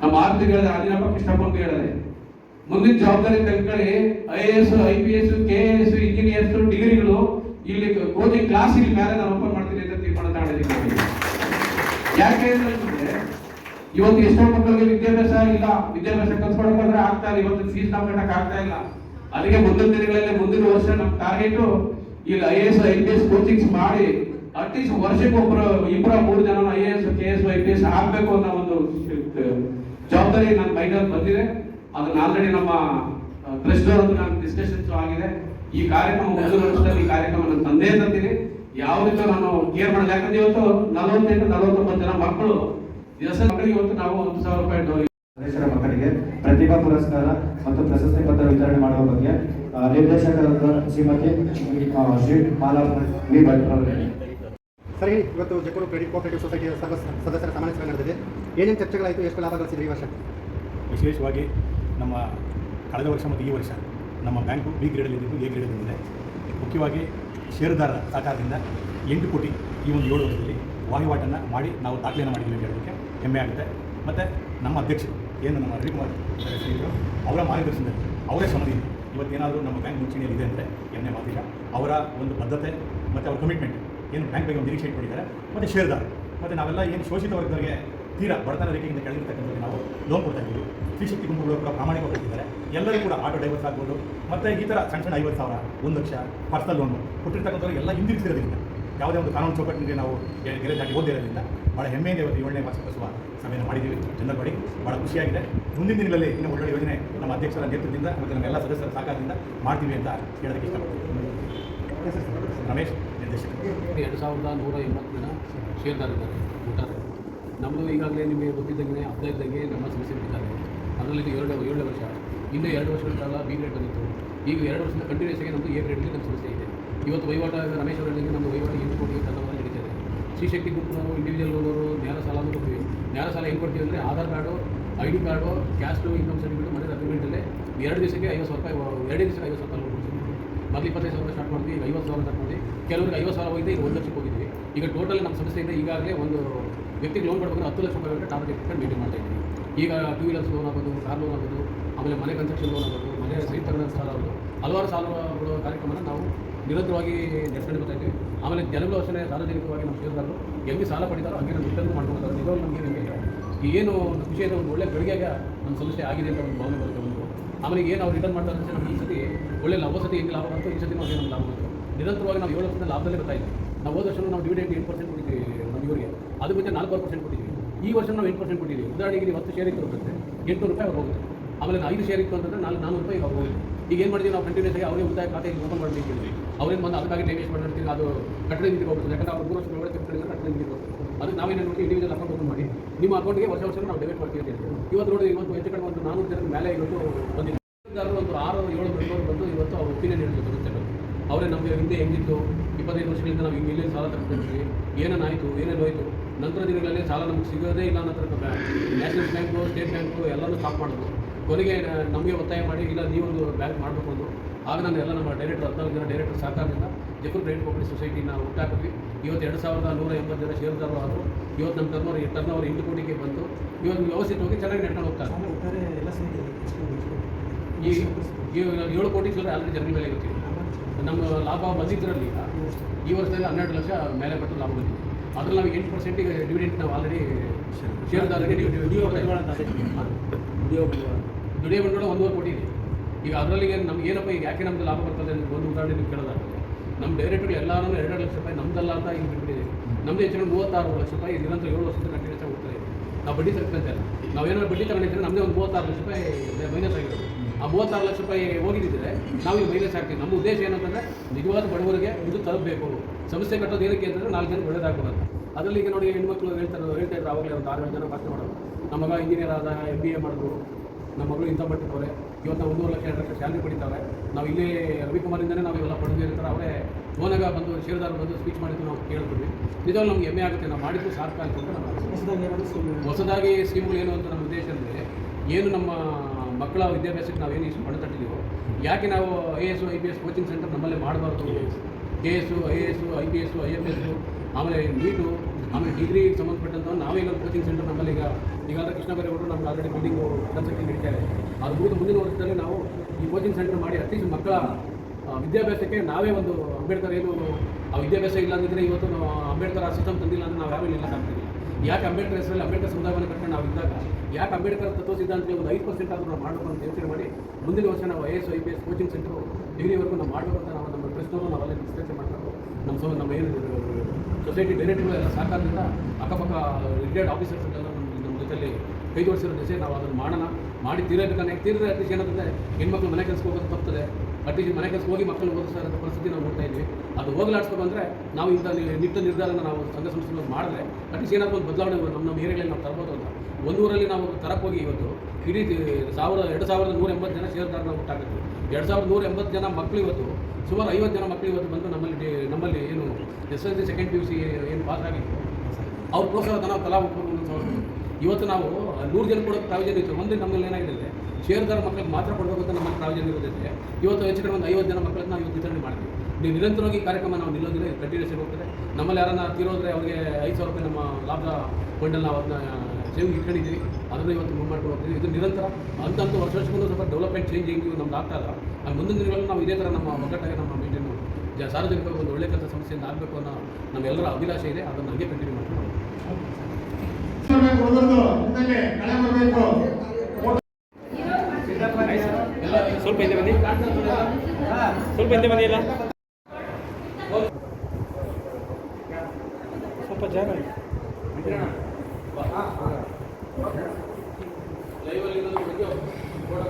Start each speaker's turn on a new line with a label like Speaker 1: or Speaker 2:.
Speaker 1: ನಮ್ಮ ಹೇಳಿದೆ ಅದಿನಪ್ಪ ಕೃಷ್ಣಪ್ಪ ಹೇಳಿದೆ ಮುಂದಿನ ಜವಾಬ್ದಾರಿ ತೆಗೆದುಕೊಳ್ಳಿ. I A S, I P S, K S, engineers, ಡಿಗ್ರಿಗಳು ಇಲ್ಲಿ ಕೋಚಿಂಗ್ ಕ್ಲಾಸ್ ಇಲ್ಲಿ ಮೇಲೆ ನಾನು ಓಪನ್ ಮಾಡ್ತೀನಿ ಅಂತ ತೀರ್ಮಾನ ತಗೊಂಡಿದ್ದೀನಿ. ಯಾಕೆ ಅಂತಂದ್ರೆ ಇವತ್ತು ಎಷ್ಟೋ ಮಕ್ಕಳಿಗೆ ವಿದ್ಯಾಭ್ಯಾಸ ಇಲ್ಲ. ವಿದ್ಯಾಭ್ಯಾಸ ಕಲ್ಸ್ಕೊಡಕ್ಕಾದ್ರೆ ಆಗ್ತಾ ಇಲ್ಲ. ಇವತ್ತು ಫೀಸ್ ನಾವು ಕಟ್ಟಕ್ ಆಗ್ತಾ ಇಲ್ಲ. ಅದಕ್ಕೆ ಮುಂದಿನ ದಿನಗಳಲ್ಲಿ ಮುಂದಿನ ವರ್ಷ ನಮ್ಮ ಟಾರ್ಗೆಟ್ ಇಲ್ಲಿ I S, I P S coachings ಮಾಡಿ ಅಟ್ಲೀಸ್ಟ್ ವರ್ಷಕ್ಕೆ ಒಬ್ಬರು ಇಬ್ಬರ ಮೂರು ಜನ I A S K S I P S ಆಗಬೇಕು ಅನ್ನೋ ಒಂದು ಜವಾಬ್ದಾರಿ ನನ್ನ ಮೈಂಡಲ್ಲಿ ಬಂದಿದೆ. ಅದನ್ನ ಆಲ್ರೆಡಿ ನಮ್ಮ ಪ್ರೆಸಿಡೆಂಟ್ ಹತ್ರ ನಾನು ಡಿಸ್ಕಷನ್ಸ್ ಆಗಿದೆ. ಈ ಕಾರ್ಯಕ್ರಮ ಮುಂದಿನ ವರ್ಷದಲ್ಲಿ ಈ ಕಾರ್ಯಕ್ರಮ ನನ್ನ ತಂದೆ ತಂದಿನಿ ಯಾವ ರೀತಿ ನಾನು ಕೇರ್ ಮಾಡೋದು ಯಾಕಂದ್ರೆ ಇವತ್ತು ನಲವತ್ತೆಂಟು, ನಲವತ್ತೊಂಬತ್ತು ಜನ ಮಕ್ಕಳು, ದಿವಸ ಮಕ್ಕಳಿಗೆ ಇವತ್ತು ನಾವು ಒಂದು ಸಾವಿರ ರೂಪಾಯಿ
Speaker 2: ಸದಸ್ಯರ ಮಕ್ಕಳಿಗೆ ಪ್ರತಿಭಾ ಪುರಸ್ಕಾರ ಮತ್ತು ಪ್ರಶಸ್ತಿ ಪತ್ರ ವಿತರಣೆ ಮಾಡುವ ಬಗ್ಗೆ ನಿರ್ದೇಶಕರಾದ ಶ್ರೀಮತಿ ಶ್ರೀ ಮಾಲಾ ವಿ ಭಟ್ ಅವರಿಗೆ
Speaker 3: ಸರಿ, ಇವತ್ತು ಜಕ್ಕೂರು ಕ್ರೆಡಿಟ್ ಕೋಆಪರೇಟಿವ್ ಸೊಸೈಟಿಯ ಸರ್ವ ಸದಸ್ಯರ ಸಾಮಾನ್ಯ ಸಭೆ ನಡೆದಿದೆ. ಏನೇನು ಚರ್ಚೆಗಳಾಯಿತು, ಎಷ್ಟು ಲಾಭ ಗಳಿಸಿದ್ರಿ ಈ ವರ್ಷ?
Speaker 4: ವಿಶೇಷವಾಗಿ ನಮ್ಮ ಕಳೆದ ವರ್ಷ ಮತ್ತು ಈ ವರ್ಷ ನಮ್ಮ ಬ್ಯಾಂಕು ಬಿ ಗ್ರೇಡಲ್ಲಿದ್ದು ಎ ಗ್ರೇಡ್ ಬಂದಿದೆ. ಮುಖ್ಯವಾಗಿ ಷೇರುದಾರರ ಸಹಕಾರದಿಂದ ಎಂಟು ಕೋಟಿ ಈ ಒಂದು ಏಳು ವರ್ಷದಲ್ಲಿ ವಹಿವಾಟನ್ನು ಮಾಡಿ ನಾವು ದಾಖಲೆಯನ್ನು ಮಾಡಿದ್ದೀವಿ ಅಂತ ಹೇಳೋದಕ್ಕೆ ಹೆಮ್ಮೆ ಆಗುತ್ತೆ. ಮತ್ತು ನಮ್ಮ ಅಧ್ಯಕ್ಷರು ಏನು ನಮ್ಮ ರವಿಕುಮಾರ್ ಶ್ರೀಗಳು ಅವರ ಮಾರ್ಗದರ್ಶನದಲ್ಲಿ ಅವರೇ ಶ್ರಮದಿಂದ ಇವತ್ತೇನಾದರೂ ನಮ್ಮ ಬ್ಯಾಂಕ್ ಮುಂಚೂಣಿಯಲ್ಲಿ ಇದೆ ಅಂದರೆ ಎಮ್ಮೆ ಮಾತಿಲ್ಲ. ಅವರ ಒಂದು ಬದ್ಧತೆ ಮತ್ತು ಅವರ ಕಮಿಟ್ಮೆಂಟ್ ಏನು ಬ್ಯಾಂಕ್ ಬಗ್ಗೆ ಒಂದು ನಿರೀಕ್ಷೆ ಇಟ್ಕೊಂಡಿದ್ದಾರೆ. ಮತ್ತು ಶೇರ್ದಾರ ಮತ್ತು ನಾವೆಲ್ಲ ಏನು ಶೋಷಿತ ವರ್ಗದವರಿಗೆ ತೀರಾ ಬಡತನ ರೇಖೆಯಿಂದ ಕೆಳಗಿರ್ತಕ್ಕಂಥವ್ರಿಗೆ ನಾವು ಲೋನ್ ಕೊಡ್ತಾ ಇದ್ದೀವಿ. ಸ್ತ್ರೀಶಕ್ತಿ ಗುಂಪುಗಳು ಕೂಡ ಪ್ರಾಮಾಣಿಕ ಕೊಟ್ಟಿದ್ದಾರೆ ಎಲ್ಲರೂ ಕೂಡ ಆಟೋ ಡೈವರ್ಸ್ ಆಗ್ಬೋದು. ಮತ್ತು ಈ ಥರ ಸಣ್ಣ ಸಣ್ಣ ಐವತ್ತು ಸಾವಿರ ಒಂದು ಲಕ್ಷ ಪರ್ಸನಲ್ ಲೋನು ಕೊಟ್ಟಿರ್ತಕ್ಕಂಥವ್ರು ಎಲ್ಲ ಹಿಂದಿರಿಸಿರೋದ್ರಿಂದ ಯಾವುದೇ ಒಂದು ಕಾನೂನು ಚೌಕಟ್ಟಿಗೆ ನಾವು ಗೆರೆ ದಾಟಿ ಓದಿರೋದ್ರಿಂದ ಭಾಳ ಹೆಮ್ಮೆಯಿಂದ ಇವತ್ತು ಏಳನೇ ವಾರ್ಷಿಕೋತ್ಸವ ಸಭೆಯನ್ನು ಮಾಡಿದ್ದೀವಿ. ಜನರ ಬಳಿ ಭಾಳ ಖುಷಿಯಾಗಿದೆ. ಮುಂದಿನ ದಿನಗಳಲ್ಲಿ ಇನ್ನೂ ಒಳ್ಳೊಳ್ಳೆ ಯೋಜನೆ ನಮ್ಮ ಅಧ್ಯಕ್ಷರ ನೇತೃತ್ವದಿಂದ ಮತ್ತು ನಮ್ಮ ಎಲ್ಲ ಸದಸ್ಯರ ಸಹಕಾರದಿಂದ ಮಾಡ್ತೀವಿ ಅಂತ ಹೇಳೋದಕ್ಕೆ ಇಷ್ಟಪಡ್ತೀನಿ. ರಮೇಶ್.
Speaker 5: ಎರಡು ಸಾವಿರದ ನೂರ ಎಂಬತ್ತು ಜನ ಷೇರ್ದಾರಿದ್ದಾರೆ ಒಟ್ಟಾರೆ. ನಮ್ಮದು ಈಗಾಗಲೇ ನಿಮಗೆ ಗೊತ್ತಿದ್ದಂಗೆ ಹದಿನೈದಂಗೆ ನಮ್ಮ ಸಮಸ್ಯೆ ಬಿಟ್ಟಿದ್ದಾರೆ. ಅದರಲ್ಲಿ ಎರಡು ಏಳು ವರ್ಷ. ಇನ್ನೂ ಎರಡು ವರ್ಷಗಳ ಕಾಲ ಬಿ ಗ್ರೇಡ್ ಬಂದಿತ್ತು. ಈಗ ಎರಡು ವರ್ಷದ ಕಂಟಿನ್ಯೂಸ್ ಆಗಿ ನಮ್ಮದು ಎ ಗ್ರೇಡ್ಗೆ ನಮ್ಮ ಸಮಸ್ಯೆ ಇದೆ. ಇವತ್ತು ವಹಿವಾಟ ರಮೇಶ್ ಅವರಲ್ಲಿ ನಮ್ಮ ವಹಿವಾಟ ಎಂಟು ಕೋಟಿ ಟರ್ನೋವರ್ ನಡೀತಾರೆ ಇದೆ ಶ್ರೀಶಕ್ತಿ ಗುಂಪು ನಾವು ಇಂಡಿವಿಜುವಲ್ ಲೋನವರು ನ್ಯಾಯ ಸಾಲನೂ ಕೊಡ್ತೀವಿ. ನ್ಯಾಯ ಸಾಲ ಹೆಂಗೆ ಕೊಡ್ತೀವಿ ಅಂದರೆ Aadhaar card I D card caste income certificate ಮನೆ ಅಗ್ರಿಮೆಂಟಲ್ಲೇ ಎರಡು ದಿವಸಕ್ಕೆ ಐವತ್ತು ಸಾವಿರ ರೂಪಾಯಿ, ಎರಡೇ ದಿವಸಕ್ಕೆ ಐವತ್ತು ಸಾವಿರ ರೂಪಾಯಿ ಮೊದಲು ಇಪ್ಪತ್ತೈದು ಸಾವಿರ ಸ್ಟಾರ್ಟ್ ಮಾಡಿದ್ವಿ, ಈಗ ಐವತ್ತು ಸಾವಿರ ಸ್ಟಾರ್ಟ್ ಮಾಡಿದ್ವಿ. ಕೆಲವರಿಗೆ ಐವತ್ತು ಸಾವಿರ ಹೋಗಿದೆ, ಈಗ ಒಂದು ಲಕ್ಷಕ್ಕೆ ಹೋಗಿದ್ವಿ. ಈಗ ಟೋಟಲ್ ನಮ್ಮ ಸಂಸ್ಥೆಯಿಂದ ಈಗಾಗಲೇ ಒಂದು ವ್ಯಕ್ತಿಗೆ ಲೋನ್ ಕೊಡಬೇಕಾದ್ರೆ ಹತ್ತು ಲಕ್ಷ ರೂಪಾಯಿ ಟಾರ್ಗೆಟ್ ಇಟ್ಕೊಂಡು ಮೀಟಿಂಗ್ ಮಾಡ್ತಾ ಇದ್ದೀವಿ. ಈಗ ಟೂ ವೀಲರ್ಸ್ ಲೋನ್ ಆಗೋದು ಕಾರ್ ಲೋನ್ ಆಗೋದು ಆಮೇಲೆ ಮನೆ ಕನ್ಸ್ಟ್ರಕ್ಷನ್ ಲೋನ್ ಆಗೋದು ಮನೆ ಸೈಟ್ ತಗೊಂಡ ಸಾಲ ಆಗೋದು ಹಲವಾರು ಸಾಲಗಳು ಕಾರ್ಯಕ್ರಮನ ನಾವು ನಿರಂತರವಾಗಿ ನಡೆಸ್ಕೊಂಡು ಬರ್ತಾ ಇದ್ದೀವಿ. ಆಮೇಲೆ ಜನಗಳು ಅಷ್ಟೇ ಸಾರ್ವಜನಿಕವಾಗಿ ನಮ್ಮ ಷೇರುದಾರರು ಎಲ್ಲಿ ಸಾಲ ಪಡಿತಾರೋ ಹಂಗೆ ನಾವು ರಿಟರ್ನ್ ಮಾಡ್ಕೊಳ್ತಾರೆ ನಿಜವಾಗ್ಲೂ ನಮಗೆ ನಮಗೆ ಏನು ಖುಷಿಯಿಂದ ಒಂದು ಒಳ್ಳೆ ಬೆಳಗ್ಗೆ ನಮ್ಮ ಸಮಸ್ಯೆ ಆಗಿದೆ ಅಂತ ಒಂದು ಭಾವನೆ ಬರುತ್ತೆ. ಆಮೇಲೆ ಏನು ಅವ್ರು ರಿಟರ್ನ್ ಮಾಡ್ತಾರೆ ಅಂತ ನಮ್ಗೆ ಈ ಸತಿ ಒಳ್ಳೆ ಲಾಭ ಸತಿ ಹೆಂಗೆ ಲಾಭ ಬಂತು, ಈ ಸತಿ ನಾವು ಏನು ಲಾಭ ಬಂತು. ನಿರಂತರವಾಗಿ ನಾವು ಏಳು ವರ್ಷದ ಲಾಭದಲ್ಲೇ ಬರ್ತಾ ಇದ್ದೀವಿ. ನಾವು ಹೋದ ವರ್ಷ ನಾವು ಡಿವಿಡೆಂಟ್ ಎಂಟು ಪರ್ಸೆಂಟ್ ಕೊಟ್ಟಿದ್ದೀವಿ ನಮ್ಮ ಇವರಿಗೆ. ಅದು ಮತ್ತೆ ನಾಲ್ಕು ಪರ್ಸೆಂಟ್ ಕೊಟ್ಟಿದ್ದೀವಿ. ಈ ವರ್ಷ ನಾವು ಎಂಟು ಪರ್ಸೆಂಟ್ ಕೊಟ್ಟಿದ್ದೀವಿ. ಉದಾಹರಣೆಗೆ ನೀವು ಹತ್ತು ಶೇರ್ ಇತ್ತು ಬರುತ್ತೆ ಎಂಟುನೂರು ರೂಪಾಯಿ ಅವ್ರು ಹೋಗುತ್ತೆ. ಆಮೇಲೆ ಐದು ಶೇರ್ ಇತ್ತು ಅಂತಂದರೆ ನಾಲ್ಕು ನಾನ್ನೂರು ರೂಪಾಯಿ ಅವ್ರು ಹೋಗುತ್ತೆ. ಈಗ ಏನು ಮಾಡಿದ್ವಿ ನಾವು ಕಂಟಿನ್ಯೂಸ್ ಆಗಿ ಅವ್ರಿಗೆ ಉಳಿತಾಯ ಖಾತೆ ಓಪನ್ ಮಾಡಬೇಕು ಅವ್ರೇನು ಬಂದು ಅದಕ್ಕಾಗಿ ವೇಸ್ಟ್ ಮಾಡಿರ್ತೀವಿ ಅದು ಕಟ್ಟಡ ನಿಂತಿಗೆ ಯಾಕಂದರೆ ಯಾಕಂದ್ರೆ ಅವ್ರು ಮೂರು ವರ್ಷ ಒಳಗಡೆ ಕಟ್ಟಡ ಕಟ್ಟಡ ಅದಕ್ಕೆ ನಾವೇನು ನೋಡಿ ಇಂಡಿವಿಜುವಲ್ ಅಕೌಂಟ್ ಓಪನ್ ಮಾಡಿ. ನಿಮ್ಮ ಅಕೌಂಟ್ಗೆ ವರ್ಷ ವರ್ಷ ನಾವು ಡೆಬಿಟ್ ಮಾಡ್ತೀವಿ ಅಂತ ಇವತ್ತು ನೋಡಿ ಇವತ್ತು ಹೆಚ್ಚು ಕಡೆ ಒಂದು ನಾನ್ನೂರು ಜನ ಮೇಲೆ ಇವತ್ತು ಬಂದಿದ್ದಾರೆ ಒಂದು ಆರು, ಏಳು ಮೆಂಬರ್ ಬಂದು ಇವತ್ತು ಅವ್ರ ಒಪಿನಿಯನ್ ಸದಸ್ಯರು ಅವರೇ, ನಮಗೆ ಹಿಂದೆ ಹೆಂಗಿತ್ತು? ಇಪ್ಪತ್ತೈದು ವರ್ಷಗಳಿಂದ ನಾವು ಹಿಂಗೆ ಇಲ್ಲೇ ಸಾಲ ತಗೊಂಡಿದ್ವಿ ಏನೇನಾಯಿತು ಏನೇನು ಹೋಯಿತು? ನಂತರ ದಿನಗಳಲ್ಲಿ ಸಾಲ ನಮ್ಗೆ ಸಿಗೋದೇ ಇಲ್ಲ ಥರ ನ್ಯಾಷನಲ್ ಬ್ಯಾಂಕು ಸ್ಟೇಟ್ ಬ್ಯಾಂಕು ಎಲ್ಲನೂ ಸ್ಟಾಪ್ ಮಾಡಿದ್ರು ಕೊನೆಗೆ ನಮಗೆ ಒತ್ತಾಯ ಮಾಡಿ, ಇಲ್ಲ, ನೀವೊಂದು ಬ್ಯಾಂಕ್ ಮಾಡಬೇಕು ಅಂದರು. ಆಗ ನಾನು ಎಲ್ಲ ನಮ್ಮ ಡೈರೆಕ್ಟರ್ ಹದಿನಾಲ್ಕು ಜನ ಡೈರೆಕ್ಟರ್ ಸಹಕಾರದಿಂದ ಜಪುರ್ ಕ್ರೆಡಿಟ್ ಕೋಪರೇಟಿವ್ ಸೊಸೈಟಿನ ಹುಟ್ಟಾಕಿದ್ವಿ. ಇವತ್ತು ಎರಡು ಸಾವಿರದ ನೂರ ಎಂಬತ್ತು ಜನ ಷೇರುದಾರರು ಆದರು ಇವತ್ತು ನಮ್ಮ ಟರ್ನೋರ್ ಟರ್ನವರ್ ಎಂಟು ಕೋಟಿಗೆ ಬಂತು. ಇವತ್ತು ವ್ಯವಸ್ಥಿತವಾಗಿ ಚೆನ್ನಾಗಿ ನಡ್ಕೊಂಡು ಹೋಗ್ತಾರೆ ಈ ಏಳು ಕೋಟಿ ಚಿಲ್ಲರೆ ಆಲ್ರೆಡಿ ಜನರ ಮೇಲೆ ಇರ್ತೀವಿ ನಮ್ಮ ಲಾಭ ಬಂದಿದ್ದರಲ್ಲಿ ಈ ವರ್ಷದಲ್ಲಿ ಹನ್ನೆರಡು ಲಕ್ಷ ಮೇಲೆ ಪಟ್ಟು ಲಾಭ ಬಂದಿದೆ ಅದ್ರಲ್ಲಿ ನಾವು ಎಂಟು ಪರ್ಸೆಂಟಿಗೆ ಡಿವಿಡೆಂಟ್ ನಾವು ಆಲ್ರೆಡಿ ಷೇರುದಾರರಿಗೆ ದುಡಿಯೋ ಬಂಡವಾಳ ಒಂದೂವರೆ ಕೋಟಿ ಇದೆ ಈಗ ಅದರಲ್ಲಿ ನಮ್ಗೆ ಏನಪ್ಪ ಈಗ ಯಾಕೆ ನಮ್ದು ಲಾಭ ಬರ್ತದೆ ಅಂತ ಒಂದು ಉದಾಹರಣೆ ನೀವು ಕೇಳೋದಾದ್ರೆ. ನಮ್ಮ ಡೈರೆಕ್ಟ್ಗಳು ಎಲ್ಲರೂ ಎರಡು ಲಕ್ಷ ರೂಪಾಯಿ ನಮ್ದಲ್ಲ ಅಂತ ಇಲ್ಲಿ ಬಿಟ್ಟಿದ್ದೀವಿ ನಮ್ದು ಹೆಚ್ಚು ಮೂವತ್ತಾರು ಲಕ್ಷ ರೂಪಾಯಿ ನಿರಂತರ ಏಳು ವರ್ಷದಿಂದ ಕಂಟಿನ್ಯೂಸ್ ಇದೆ. ನಾವು ಬಡ್ಡಿ ತಕ್ಕಂತೆ ನಾವು ಏನಾದ್ರು ಬಡ್ಡಿ ತಗೊಂಡಿದ್ರೆ ನಮ್ಮದೇ ಒಂದು ಮೂವತ್ತಾರು ಲಕ್ಷ ರೂಪಾಯಿ ಮೈನಸ್ ಆಗಿರೋದು ಆ ಮೂವತ್ತಾರು ಲಕ್ಷ ರೂಪಾಯಿ ಹೋಗಿದ್ದಿದ್ರೆ ನಾವು ಈಗ ಮೈನಸ್ ಹಾಕ್ತೀವಿ. ನಮ್ಮ ಉದ್ದೇಶ ಏನಂತಂದರೆ ನಿಜವಾದ ಬಡವರಿಗೆ ಇದು ತಲುಪಬೇಕು ಸಮಸ್ಯೆ ಕಟ್ಟೋದು ಏನಕ್ಕೆ ಅಂತಂದರೆ ನಾಲ್ಕು ಜನ ಅಂತ ಅದರಲ್ಲಿ ಈಗ ನೋಡಿ ಹೆಣ್ಮಕ್ಳು ಹೇಳ್ತಾರೆ ಹೇಳ್ತಾ ಇದ್ರು ಆವಾಗಲೇ ಒಂದು ಆರು ಜನ ಪಾತ್ರ ಮಾಡೋದು. ನಮ್ಮ ಮಗ ಇಂಜಿನಿಯರ್ ಆದ ಎಂ ಬಿ ಎ ಮಾಡಿದ್ರು. ನಮ್ಮ ಮಗಳು ಇಂಥ ಮಟ್ಟಿದ್ದವ್ರೆ ಇವತ್ತು ನಾವು ಒಂದೂವರೆ ಲಕ್ಷ ಎರಡು ಲಕ್ಷ ಸ್ಯಾಲ್ರಿ ಪಡಿತಾವೆ ನಾವು ಇಲ್ಲೇ ರವಿಕುಮಾರಿಂದನೇ ನಾವು ಇವೆಲ್ಲ ಪಡೆದು ಇರ್ತಾರೆ. ಅವರೇ ಓನಾಗ ಬಂದು ಷೇರುದಾರ ಬಂದು ಸ್ಪೀಚ್ ಮಾಡಿದ್ದು ನಾವು ಕೇಳ್ತೀವಿ. ನಿಜವಾಗ ನಮ್ಗೆ ಹೆಮ್ಮೆ ಆಗುತ್ತೆ. ನಾವು ಮಾಡಿದ್ದು ಸಾರ್ಥಕ ಆಯ್ತು ಅಂತ ನಮ್ಮ ಹೊಸದಾಗಿ ಸ್ಕೀಮ್ಗಳು ಏನು ಅಂತ ನಮ್ಮ ಉದ್ದೇಶ ಅಂದರೆ ಏನು ನಮ್ಮ ಮಕ್ಕಳ ವಿದ್ಯಾಭ್ಯಾಸಕ್ಕೆ ನಾವೇನು ಇಷ್ಟು ಹಣ ತಟ್ಟಿದ್ದೀವೋ ಯಾಕೆ ನಾವು I S I P S coaching center ನಮ್ಮಲ್ಲೇ ಮಾಡಬಾರ್ದು? K S I A S I P S I F S ಆಮೇಲೆ ನೀಟು ಆಮೇಲೆ ಡಿಗ್ರಿ ಸಂಬಂಧಪಟ್ಟಂಥ ನಾವೇ ಈಗ ಕೋಚಿಂಗ್ ಸೆಂಟರ್ ನಮ್ಮಲ್ಲಿ ಈಗ ಈಗಾಗಲೇ ಕೃಷ್ಣ ಬೈರೇಗೌಡರು ನಮ್ಗೆ ಆಲ್ರೆಡಿ ಬಿಲ್ಡಿಂಗ್ ಕನ್ಸ್ಟ್ರಕ್ಷನ್ ನಡೀತಾ ಇದೆ. ಅದು ಮುಗಿದು ಮುಂದಿನ ವರ್ಷದಲ್ಲಿ ನಾವು ಈ ಕೋಚಿಂಗ್ ಸೆಂಟರ್ ಮಾಡಿ ಅಟ್ಲೀಸ್ಟ್ ಮಕ್ಕಳ ವಿದ್ಯಾಭ್ಯಾಸಕ್ಕೆ ನಾವೇ ಒಂದು ಅಂಬೇಡ್ಕರ್ ಏನು ಆ, ವಿದ್ಯಾಭ್ಯಾಸ ಇಲ್ಲ ಅಂದಿದ್ರೆ ಇವತ್ತು ಅಂಬೇಡ್ಕರ್ ಆ ತಂದಿಲ್ಲ ಅಂದ್ರೆ ನಾವು ಯಾರು ಇಲ್ಲ. ಆಗ್ತೀವಿ ಯಾಕೆ ಅಂಬೇಡ್ಕರ್ ಹೆಸರಲ್ಲಿ ಅಂಬೇಡ್ಕರ್ ಸಮುದಾಯವನ್ನು ಕಟ್ಕೊಂಡು ನಾವು ಇದ್ದಾಗ, ಯಾಕೆ ಅಂಬೇಡ್ಕರ್ ತತ್ವ ಸಿದ್ಧಾಂತಕ್ಕೆ ಒಂದು ಐದು ಪರ್ಸೆಂಟ್ ಆದರೂ ಮಾಡಬೇಕು ಅಂತ ಯೋಚನೆ ಮಾಡಿ ಮುಂದಿನ ವರ್ಷ ನಾವು I S I P S coaching center ಡಿಗ್ರಿವರೆಗೂ ನಾವು ಮಾಡಬೇಕು ಅಂತ ನಾವು ನಮ್ಮ ಪ್ರಶ್ನೆಗಳು ನಾವೆಲ್ಲ ಡಿಸ್ಕಷನ್ ಮಾಡಬೇಕು ನಮ್ಮ ಸೊ ನಮ್ಮ ಏನು ಸೊಸೈಟಿ ಡೈರೆಕ್ಟರ್ಗಳೆಲ್ಲ ಸಾಕಾದ್ರಿಂದ ಅಕ್ಕಪಕ್ಕ ರಿಟೈರ್ಡ್ ಆಫೀಸರ್ಸ್ ನಮ್ಮ ಜೊತೆಯಲ್ಲಿ ಕೈ ಜೋಡಿಸಿರೋ ಜೊತೆ ನಾವು ಅದನ್ನು ಮಾಡೋಣ ಮಾಡಿ ತೀರಬೇಕಂದ್ರೆ ತೀರಿದ್ರೆ ಅಟ್ಲೀಸ್ಟ್ ಏನಾಗುತ್ತೆ ಹೆಣ್ಮಕ್ಳು ಮನೆ ಕೆಲಸಕ್ಕೆ ಹೋಗೋದು ಬರ್ತದೆ ಅಟ್ಲೀಸ್ಟ್ ಮನೆ ಕೆಲಸಕ್ಕೆ ಹೋಗಿ ಮಕ್ಕಳು ಓದಿಸ್ತಾ ಇರೋ ಪರಿಸ್ಥಿತಿ ನಾವು ನೋಡ್ತಾ ಇದ್ವಿ. ಅದು ಹೋಗಲಾಡಿಸ್ಬೇಕು ಅಂದರೆ ನಾವು ಇಂಥ ನಿಟ್ಟ ನಿರ್ಧಾರನ ನಾವು ಸಂಘ ಸಂಸ್ಥೆಗಳು ಮಾಡಿದ್ರೆ ಅಟ್ಲೀಸ್ಟ್ ಏನಾದರೂ ಒಂದು ಬದಲಾವಣೆ ನಮ್ಮ ನಮ್ಮ ಏರಿಯಾಗಳಲ್ಲಿ ನಾವು ತರ್ಬೋದು ಅಂತ. ಒಂದು ಊರಲ್ಲಿ ನಾವು ತರಕ್ಕೆ ಹೋಗಿ ಇವತ್ತು ಇಡೀ ಸಾವಿರ ಎರಡು ಸಾವಿರದ ನೂರ ಎಂಬತ್ತು ಜನ ಸೇರಿದಾರ ನಾವು ಹುಟ್ಟಾಗುತ್ತೆ. ಎರಡು ಸಾವಿರದ ನೂರ ಎಂಬತ್ತು ಜನ ಮಕ್ಕಳು ಇವತ್ತು ಸುಮಾರು ಐವತ್ತು ಜನ ಮಕ್ಕಳು ಇವತ್ತು ಬಂದು ನಮ್ಮಲ್ಲಿ ನಮ್ಮಲ್ಲಿ ಏನು S L C second P U C ಏನು ಪಾಸ್ ಆಗಿತ್ತು ಅವ್ರ ಪ್ರೋತ್ಸಾಹ ಧನ ತಲಾ ಸಾವಿರ ಇವತ್ತು ನಾವು ನೂರು ಜನ ಕೊಡೋಕ್ಕೆ ಪ್ರಾವಿಜನ್ ಇತ್ತು ಒಂದು ನಮ್ಮಲ್ಲಿ ಏನಾಗಿದೆ ಶೇರ್ದಾರ ಮಕ್ಕಳಿಗೆ ಮಾತ್ರ ಕೊಡಬೇಕು ಅಂತ ನಮ್ಮಲ್ಲಿ ಪ್ರಾವಿಜನ್ ಇರೋದಿದೆ ಇವತ್ತು ಹೆಚ್ಚು ಕಡೆ ಒಂದು ಐವತ್ತು ಜನ ಮಕ್ಕಳನ್ನ ನಾವು ಇವತ್ತು ವಿತರಣೆ ಮಾಡ್ತೀವಿ. ನೀವು ನಿರಂತರವಾಗಿ ಕಾರ್ಯಕ್ರಮ ನಾವು ನಿಲ್ಲೋದಿಲ್ಲ ಕಂಟಿನ್ಯೂಸ್ ಹೋಗ್ತದೆ ನಮ್ಮಲ್ಲಿ ಯಾರನ್ನ ತೀರೋದ್ರೆ ಅವ್ರಿಗೆ ಐದು ಸಾವಿರ ರೂಪಾಯಿ ನಮ್ಮ ಲಾಭದ ಫಂಡಲ್ಲಿ ನಾವು ಅದನ್ನ ಸೇವ್ ಇಟ್ಕೊಂಡಿದ್ದೀವಿ ಅದನ್ನು ಇವತ್ತು ಮೂವ್ ಮಾಡ್ಕೊಂಡು ಹೋಗ್ತೀವಿ. ಇದು ನಿರಂತರ ಅಂತಂತೂ ವರ್ಷ ವರ್ಷಕ್ಕೊಂದು ಸ್ವಲ್ಪ ಡೆವಲಪ್ಮೆಂಟ್ ಚೇಂಜ್ ಹೆಂಗೆ ನಮ್ದು ಆಗ್ತಾ ಇಲ್ಲ. ಮುಂದಿನ ದಿನಗಳಲ್ಲಿ ನಾವು ಇದೇ ಥರ ನಮ್ಮ ಒಗ್ಗಟ್ಟಾಗಿ ನಮ್ಮ ಮೀಟಿಂಗು ಜ ಸಾರ್ವಜನಿಕ ಒಂದು ಒಳ್ಳೆ ಕೆಲಸ ಸಮಸ್ಯೆಯಿಂದ ಆಗಬೇಕು ಅನ್ನೋ ನಮ್ಮೆಲ್ಲರ ಅಭಿಲಾಷೆ ಇದೆ. ಅದನ್ನು ನನಗೆ ಕಂಟಿನ್ಯೂ ಮಾಡ್ತೀವಿ.
Speaker 6: ಸ್ವಲ್ಪ ಸ್ವಲ್ಪ ಹಿಂದೆ ಬನ್ನಿ ಇಲ್ಲ ಸ್ವಲ್ಪ ಜಾಗ
Speaker 5: ಲೈವಲ್ಲಿ ಫೋಟೋ